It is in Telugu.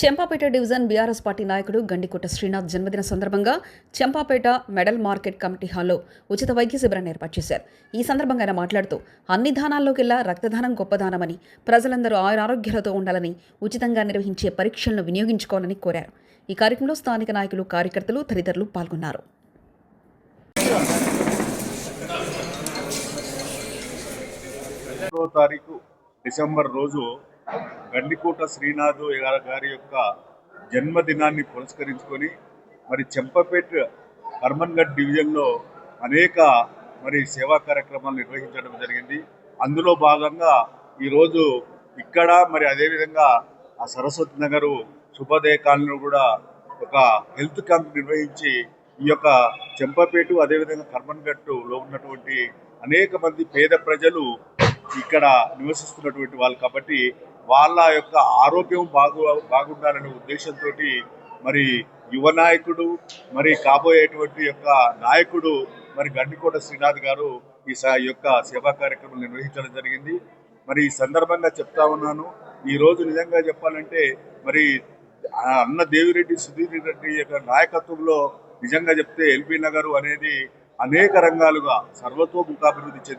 చెంపాపేట డివిజన్ బీఆర్ఎస్ పార్టీ నాయకుడు గండికుట శ్రీనాథ్ జన్మదిన సందర్భంగా చెంపాపేట మెడల్ మార్కెట్ కమిటీ హాల్లో ఉచిత వైద్య శిబిరాన్ని ఏర్పాటు చేశారు. ఈ సందర్భంగా ఆయన మాట్లాడుతూ అన్ని దానాల్లోకెల్లా రక్తదానం గొప్పదానమని ప్రజలందరూ ఆరోగ్యాలతో ఉండాలని ఉచితంగా నిర్వహించే పరీక్షలను వినియోగించుకోవాలని కోరారు. ఈ కార్యక్రమంలో స్థానిక నాయకులు కార్యకర్తలు తదితరులు పాల్గొన్నారు. తారీఖు డిసెంబర్ రోజు గండికోట శ్రీనాథ్ గారి- గారి యొక్క జన్మదినాన్ని పురస్కరించుకొని మరి చెంపపేట హర్మన్గఢ్ డివిజన్లో అనేక మరి సేవా కార్యక్రమాలు నిర్వహించడం జరిగింది. అందులో భాగంగా ఈరోజు ఇక్కడ మరి అదేవిధంగా ఆ సరస్వతి నగరు శుభోదయ కాలనీలో కూడా ఒక హెల్త్ క్యాంప్ నిర్వహించి ఈ యొక్క చెంపపేటు అదేవిధంగా కర్మన్గట్టులో ఉన్నటువంటి అనేక మంది పేద ప్రజలు ఇక్కడ నివసిస్తున్నటువంటి వాళ్ళు కాబట్టి వాళ్ళ యొక్క ఆరోగ్యం బాగు బాగుండాలనే ఉద్దేశంతో మరి యువ నాయకుడు మరి కాబోయేటువంటి యొక్క నాయకుడు మరి గండికోట శ్రీనాథ్ గారు ఈ స- యొక్క సేవా కార్యక్రమం నిర్వహించడం జరిగింది. మరి ఈ సందర్భంగా చెప్తా ఉన్నాను. ఈ రోజు నిజంగా చెప్పాలంటే మరి అన్న దేవిరెడ్డి సుధీర్ రెడ్డి యొక్క నాయకత్వంలో నిజంగా చెప్తే ఎల్బీ నగర్ అనేది అనేక రంగాలుగా సర్వతోముఖాభివృద్ధి చెంది